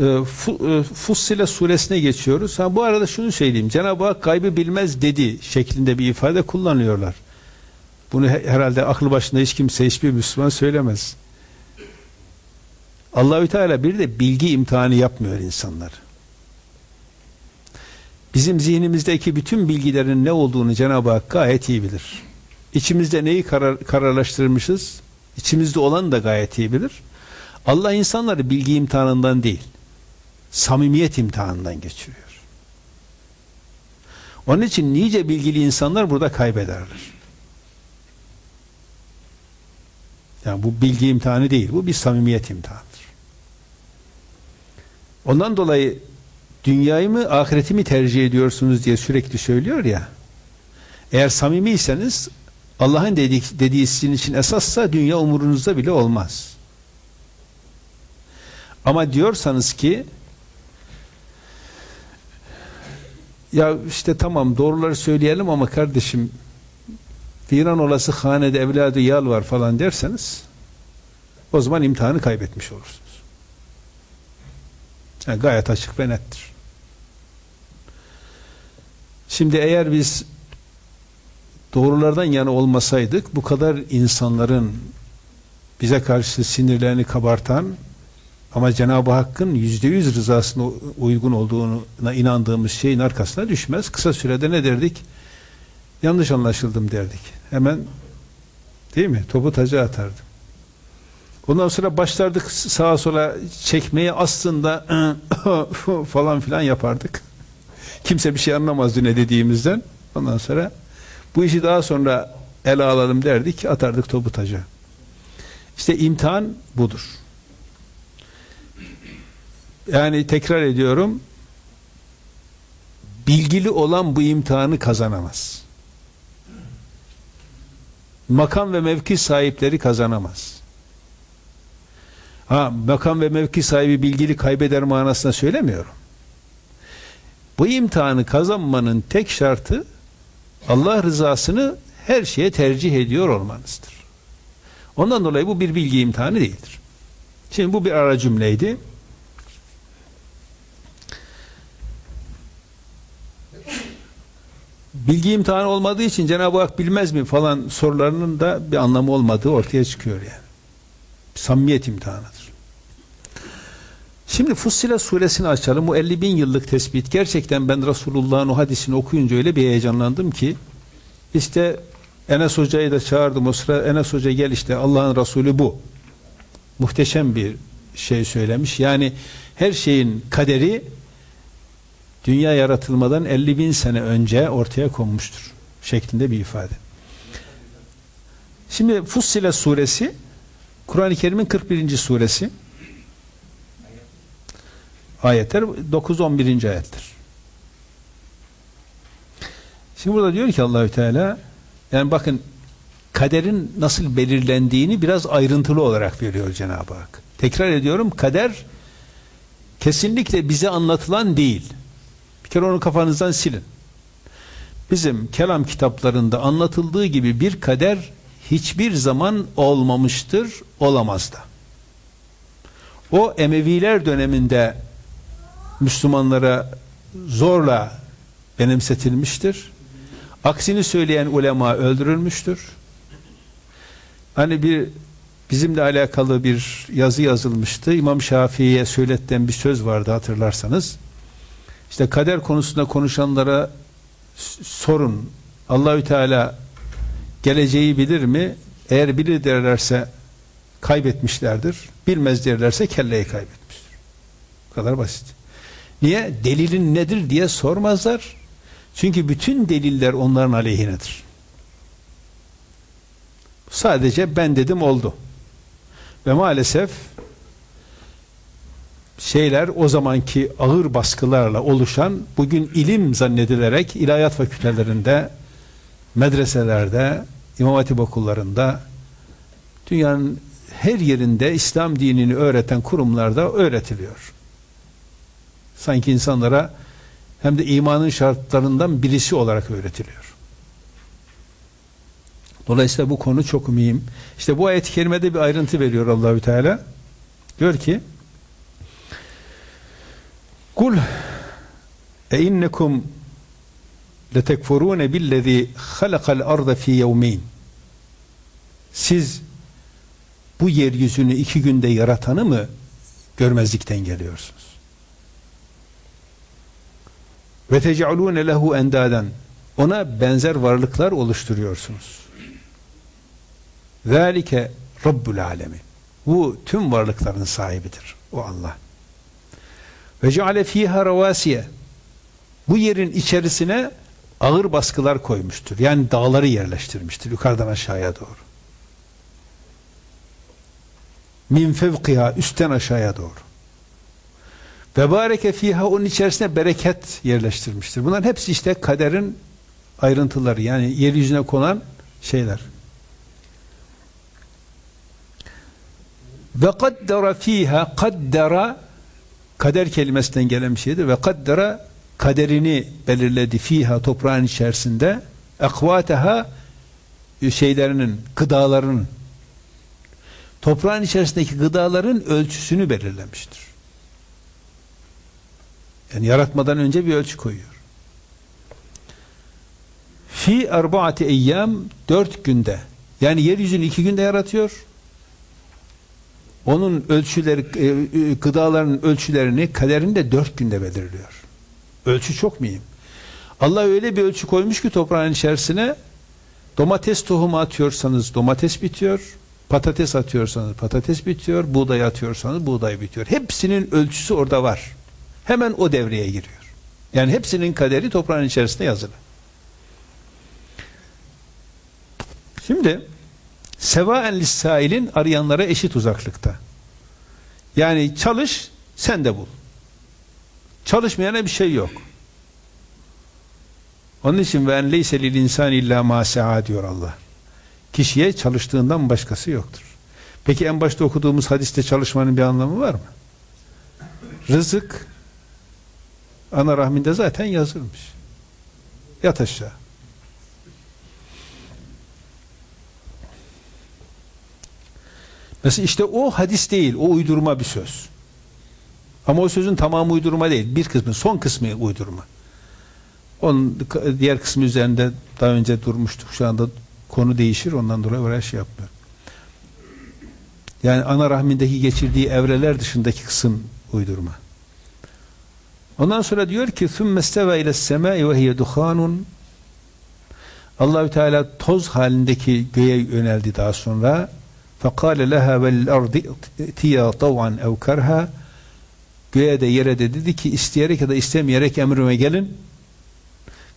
e, Fu- e, Fussile suresine geçiyoruz. Ha, bu arada şunu söyleyeyim. Cenab-ı Hak kaybı bilmez dedi şeklinde bir ifade kullanıyorlar. Bunu he- herhalde aklı başında hiç kimse hiçbir Müslüman söylemez. Allahü Teala bir de bilgi imtihanı yapmıyor insanlar. Bizim zihnimizdeki bütün bilgilerin ne olduğunu Cenab-ı Hak gayet iyi bilir. İçimizde neyi karar, kararlaştırmışız? İçimizde olan da gayet iyi bilir. Allah insanları bilgi imtihanından değil, samimiyet imtihanından geçiriyor. Onun için nice bilgili insanlar burada kaybederler. Yani bu bilgi imtihanı değil, bu bir samimiyet imtihanıdır. Ondan dolayı dünyayı mı, ahireti mi tercih ediyorsunuz diye sürekli söylüyor ya. Eğer samimiyseniz Allah'ın dediği, dediği sizin için esassa dünya umurunuzda bile olmaz. Ama diyorsanız ki ya işte tamam doğruları söyleyelim ama kardeşim viran olası hanede evladı yal var falan derseniz o zaman imtihanı kaybetmiş olursunuz. Yani gayet açık ve nettir. Şimdi eğer biz doğrulardan yana olmasaydık bu kadar insanların bize karşı sinirlerini kabartan ama Cenab-ı Hakk'ın yüzde yüz rızasına uygun olduğuna inandığımız şeyin arkasına düşmez. Kısa sürede ne derdik? Yanlış anlaşıldım derdik. Hemen değil mi? Topu taca atardım. Ondan sonra başlardık sağa sola çekmeye aslında falan filan yapardık. Kimse bir şey anlamazdı ne dediğimizden. Ondan sonra bu işi daha sonra ele alalım derdik, atardık topu taca. İşte imtihan budur. Yani tekrar ediyorum, bilgili olan bu imtihanı kazanamaz. Makam ve mevki sahipleri kazanamaz. Ha, makam ve mevki sahibi bilgili kaybeder manasına söylemiyorum. Bu imtihanı kazanmanın tek şartı Allah rızasını her şeye tercih ediyor olmanızdır. Ondan dolayı bu bir bilgi imtihanı değildir. Şimdi bu bir ara cümleydi. Bilgi imtihanı olmadığı için Cenab-ı Hak bilmez mi falan sorularının da bir anlamı olmadığı ortaya çıkıyor yani. Samimiyet imtihanıdır. Şimdi Fussile suresini açalım. Bu 50 bin yıllık tespit. Gerçekten ben Resulullah'ın o hadisini okuyunca öyle bir heyecanlandım ki işte Enes Hoca'yı da çağırdım o sıra Enes Hoca gel işte Allah'ın Resulü bu. Muhteşem bir şey söylemiş. Yani her şeyin kaderi dünya yaratılmadan 50 bin sene önce ortaya konmuştur. Şeklinde bir ifade. Şimdi Fussile suresi Kur'an-ı Kerim'in 41. suresi ayetler 9-11. ayettir. Şimdi burada diyor ki Allahü Teala yani bakın kaderin nasıl belirlendiğini biraz ayrıntılı olarak veriyor Cenab-ı Hak. Tekrar ediyorum kader kesinlikle bize anlatılan değil. Bir kere onu kafanızdan silin. Bizim kelam kitaplarında anlatıldığı gibi bir kader hiçbir zaman olmamıştır, olamaz da. O Emeviler döneminde Müslümanlara zorla benimsetilmiştir. Aksini söyleyen ulema öldürülmüştür. Hani bir bizimle alakalı bir yazı yazılmıştı. İmam Şafii'ye söyletten bir söz vardı hatırlarsanız. İşte kader konusunda konuşanlara sorun. Allahü Teala geleceği bilir mi? Eğer bilir derlerse kaybetmişlerdir. Bilmez derlerse kelleyi kaybetmiştir. Bu kadar basit. Niye? Delilin nedir diye sormazlar. Çünkü bütün deliller onların aleyhinedir. Sadece ben dedim oldu. Ve maalesef şeyler o zamanki ağır baskılarla oluşan bugün ilim zannedilerek ilahiyat fakültelerinde medreselerde İmam Hatip okullarında dünyanın her yerinde İslam dinini öğreten kurumlarda öğretiliyor. Sanki insanlara hem de imanın şartlarından birisi olarak öğretiliyor. Dolayısıyla bu konu çok mühim. İşte bu ayet-i kerimede bir ayrıntı veriyor Allahü Teala. Diyor ki Kul e innekum letekfurune billezî halakal arda fi yevmeyn siz bu yeryüzünü iki günde yaratanı mı görmezlikten geliyorsunuz? Ve tec'alûne lehu endaden ona benzer varlıklar oluşturuyorsunuz. Zalike Rabbul alemin. Bu tüm varlıkların sahibidir. O Allah. Ve ceale fiha ravasiye. Bu yerin içerisine ağır baskılar koymuştur. Yani dağları yerleştirmiştir yukarıdan aşağıya doğru. Min fevkiha üstten aşağıya doğru. Ve bareke fiha onun içerisine bereket yerleştirmiştir. Bunların hepsi işte kaderin ayrıntıları yani yeryüzüne konan şeyler. Ve kaddara fiha kaddara kader kelimesinden gelen bir şeydir ve kaddara kaderini belirledi fiha toprağın içerisinde ekvateha şeylerinin gıdaların toprağın içerisindeki gıdaların ölçüsünü belirlemiştir. Yani yaratmadan önce bir ölçü koyuyor. Fi erbaati eyyam dört günde yani yeryüzünü iki günde yaratıyor onun ölçüleri e, e, gıdaların ölçülerini kaderini de dört günde belirliyor. Ölçü çok mühim. Allah öyle bir ölçü koymuş ki toprağın içerisine domates tohumu atıyorsanız domates bitiyor, patates atıyorsanız patates bitiyor, buğday atıyorsanız buğday bitiyor. Hepsinin ölçüsü orada var. Hemen o devreye giriyor. Yani hepsinin kaderi toprağın içerisinde yazılı. Şimdi sevaen lissailin arayanlara eşit uzaklıkta. Yani çalış sen de bul. Çalışmayana bir şey yok. Onun için ve en leyse lil insan illa ma diyor Allah. Kişiye çalıştığından başkası yoktur. Peki en başta okuduğumuz hadiste çalışmanın bir anlamı var mı? Rızık ana rahminde zaten yazılmış. Yat aşağı. Mesela işte o hadis değil, o uydurma bir söz. Ama o sözün tamamı uydurma değil. Bir kısmı, son kısmı uydurma. Onun diğer kısmı üzerinde daha önce durmuştuk. Şu anda konu değişir. Ondan dolayı oraya şey yapmıyorum. Yani ana rahmindeki geçirdiği evreler dışındaki kısım uydurma. Ondan sonra diyor ki ثُمَّ اسْتَوَى اِلَى السَّمَاءِ وَهِيَ دُخَانٌ Allahü Teala toz halindeki göğe yöneldi daha sonra فَقَالَ لَهَا وَالْاَرْضِ اِتِيَا طَوْعًا اَوْ كَرْهَا Göğe de yere de dedi ki isteyerek ya da istemeyerek emrime gelin.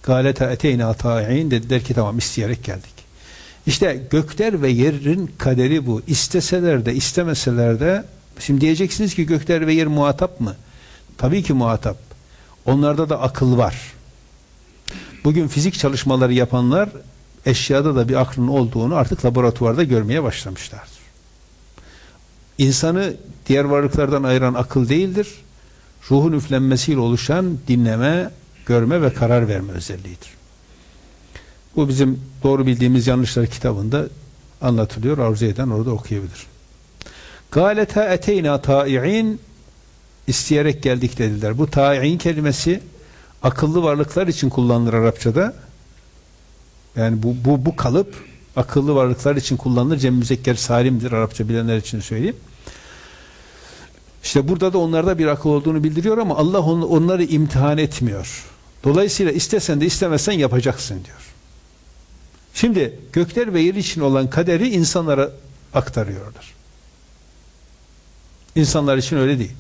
Galeta eteyna ta'in dediler ki tamam isteyerek geldik. İşte gökler ve yerin kaderi bu. İsteseler de istemeseler de şimdi diyeceksiniz ki gökler ve yer muhatap mı? Tabii ki muhatap. Onlarda da akıl var. Bugün fizik çalışmaları yapanlar eşyada da bir aklın olduğunu artık laboratuvarda görmeye başlamışlardır. İnsanı diğer varlıklardan ayıran akıl değildir. Ruhun üflenmesiyle oluşan dinleme, görme ve karar verme özelliğidir. Bu bizim doğru bildiğimiz yanlışlar kitabında anlatılıyor. Arzu eden orada okuyabilir. Galeta eteyna ta'i'in isteyerek geldik dediler. Bu ta'i'in kelimesi akıllı varlıklar için kullanılır Arapçada. Yani bu, bu, bu kalıp akıllı varlıklar için kullanılır. Cem müzekker salimdir Arapça bilenler için söyleyeyim. İşte burada da onlarda bir akıl olduğunu bildiriyor ama Allah on, onları imtihan etmiyor. Dolayısıyla istesen de istemezsen yapacaksın diyor. Şimdi gökler ve yer için olan kaderi insanlara aktarıyorlar. İnsanlar için öyle değil.